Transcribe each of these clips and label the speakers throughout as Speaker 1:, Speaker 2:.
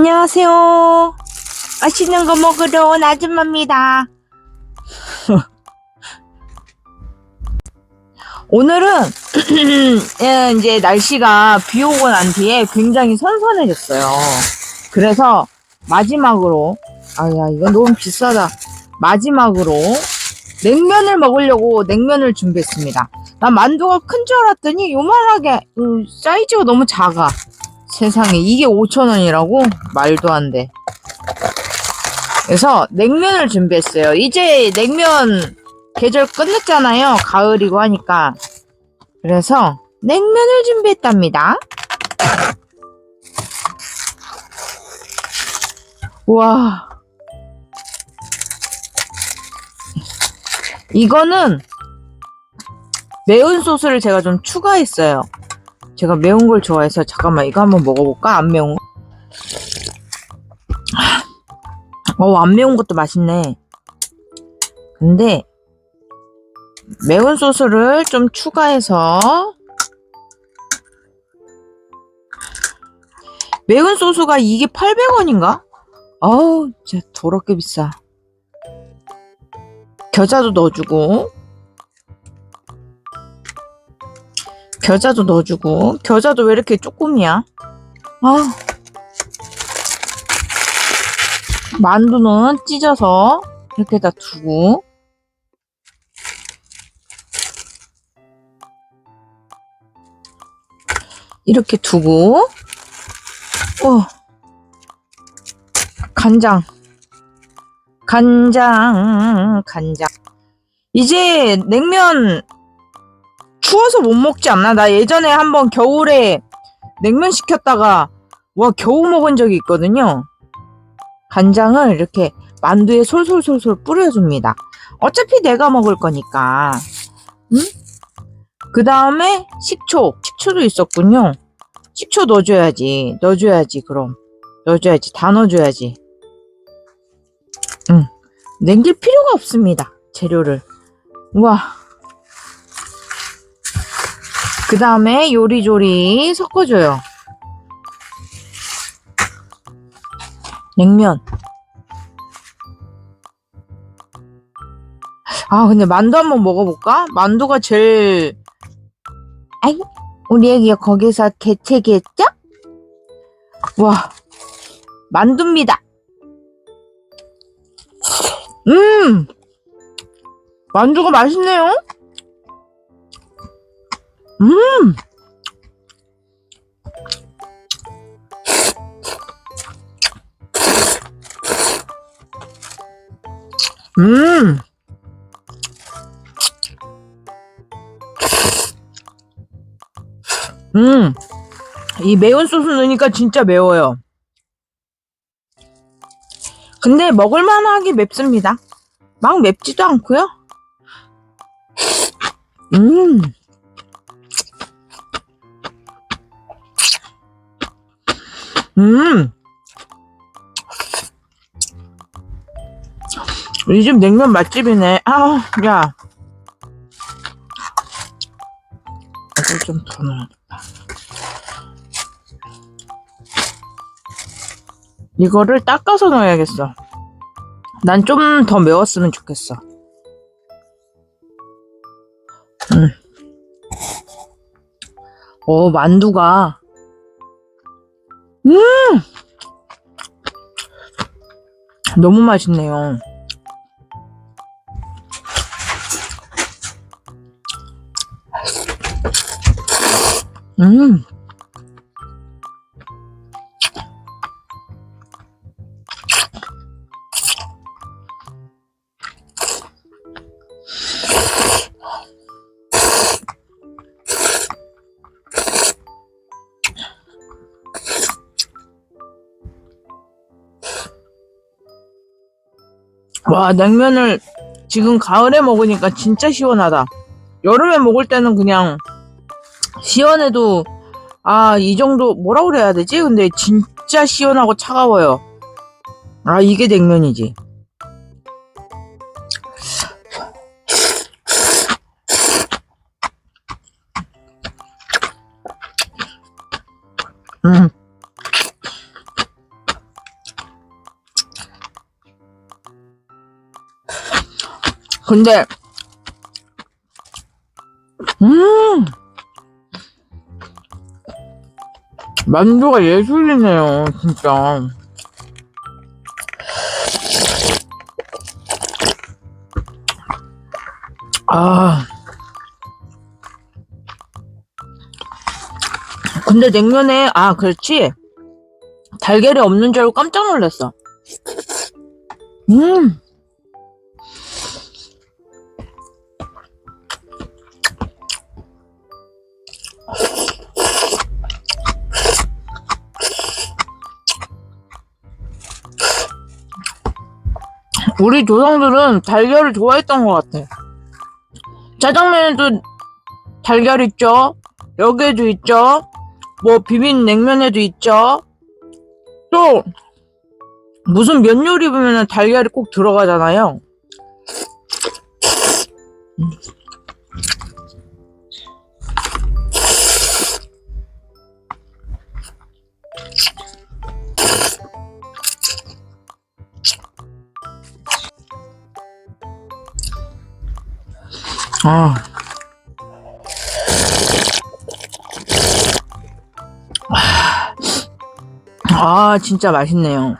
Speaker 1: 안녕하세요. 맛있는 거 먹으러 온 아줌마입니다. 오늘은 예, 이제 날씨가 비 오고 난 뒤에 굉장히 선선해졌어요. 그래서 마지막으로 아야 이건 너무 비싸다. 마지막으로 냉면을 먹으려고 냉면을 준비했습니다. 난 만두가 큰 줄 알았더니 요만하게 음, 사이즈가 너무 작아. 세상에 이게 5,000원이라고? 말도 안 돼. 그래서 냉면을 준비했어요. 이제 냉면 계절 끝냈잖아요. 가을이고 하니까. 그래서 냉면을 준비했답니다. 와. 이거는 매운 소스를 제가 좀 추가했어요. 제가 매운 걸 좋아해서 잠깐만 이거 한번 먹어볼까? 안 매운 거? 어, 안 매운 것도 맛있네. 근데 매운 소스를 좀 추가해서 매운 소스가 이게 800원인가? 어우, 진짜 더럽게 비싸. 겨자도 넣어주고 겨자도 넣어주고. 겨자도 왜 이렇게 조금이야? 아 만두는 찢어서 이렇게다 두고. 이렇게 두고. 어. 간장. 간장 간장. 이제 냉면 추워서 못 먹지 않나? 나 예전에 한번 겨울에 냉면 시켰다가 와 겨우 먹은 적이 있거든요. 간장을 이렇게 만두에 솔솔솔솔 뿌려줍니다. 어차피 내가 먹을 거니까. 응? 그 다음에 식초. 식초도 있었군요. 식초 넣어줘야지. 넣어줘야지, 그럼. 넣어줘야지. 다 넣어줘야지. 응. 냉길 필요가 없습니다. 재료를. 와. 그 다음에 요리조리 섞어줘요. 냉면. 아, 근데 만두 한번 먹어볼까? 만두가 제일, 아이, 우리 애기가 거기서 개체기했죠? 와, 만두입니다. 음! 만두가 맛있네요? 음! 음! 음! 이 매운 소스 넣으니까 진짜 매워요. 근데 먹을만하게 맵습니다. 막 맵지도 않고요. 음! 음! 이 집 냉면 맛집이네. 아, 야. 이걸 좀더 넣어야겠다. 이거를 닦아서 넣어야겠어. 난 좀 더 매웠으면 좋겠어. 음. 어, 만두가. 음! 너무 맛있네요. 음. 와, 냉면을 지금 가을에 먹으니까 진짜 시원하다. 여름에 먹을 때는 그냥 시원해도 아, 이 정도 뭐라 그래야 되지? 근데 진짜 시원하고 차가워요. 아, 이게 냉면이지. 음. 근데 음! 만두가 예술이네요 진짜. 아. 근데 냉면에 아 그렇지. 달걀이 없는 줄 알고 깜짝 놀랐어. 음 우리 조상들은 달걀을 좋아했던 것 같아. 짜장면에도 달걀 있죠. 여기에도 있죠. 뭐 비빔 냉면에도 있죠. 또 무슨 면 요리 보면 달걀이 꼭 들어가잖아요. 아. 아, 진짜 맛있네요.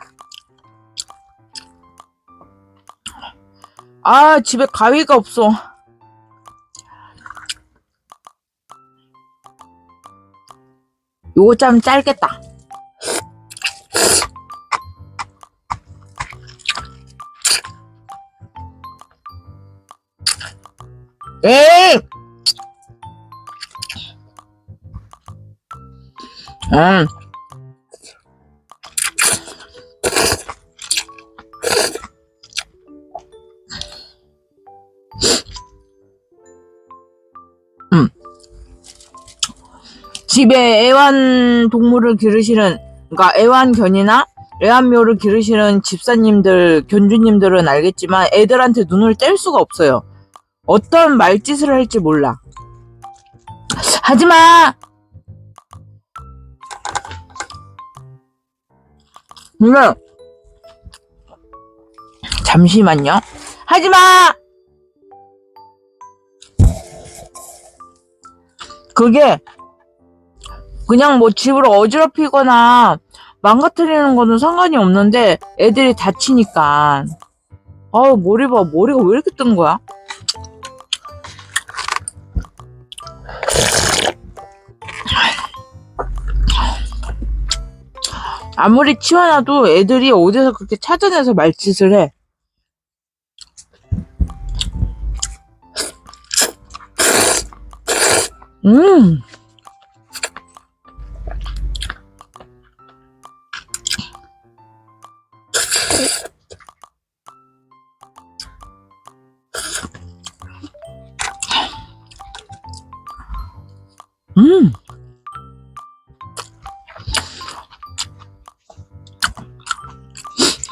Speaker 1: 아, 집에 가위가 없어. 요거 좀 짧겠다. 음. 음. 집에 애완 동물을 기르시는, 그러니까 애완견이나 애완묘를 기르시는 집사님들, 견주님들은 알겠지만 애들한테 눈을 뗄 수가 없어요. 어떤 말짓을 할지 몰라. 하지마! 근데, 잠시만요. 하지마! 그게, 그냥 뭐 집을 어지럽히거나 망가뜨리는 거는 상관이 없는데 애들이 다치니까. 아우, 머리 봐. 머리가 왜 이렇게 뜬 거야? 아무리 치워놔도 애들이 어디서 그렇게 찾아내서 말짓을 해. 음. 음.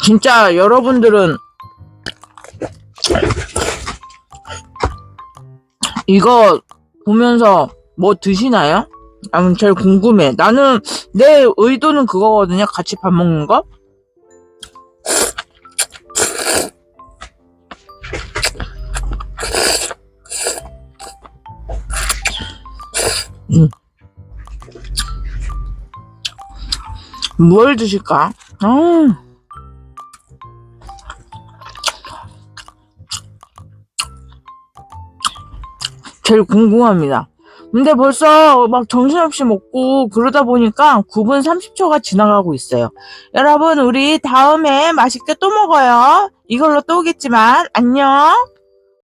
Speaker 1: 진짜 여러분들은 이거 보면서 뭐 드시나요? 나는 제일 궁금해. 나는 내 의도는 그거거든요. 같이 밥 먹는 거. 음. 뭘 드실까? 음. 제일 궁금합니다. 근데 벌써 막 정신없이 먹고 그러다 보니까 9분 30초가 지나가고 있어요. 여러분, 우리 다음에 맛있게 또 먹어요. 이걸로 또 오겠지만, 안녕!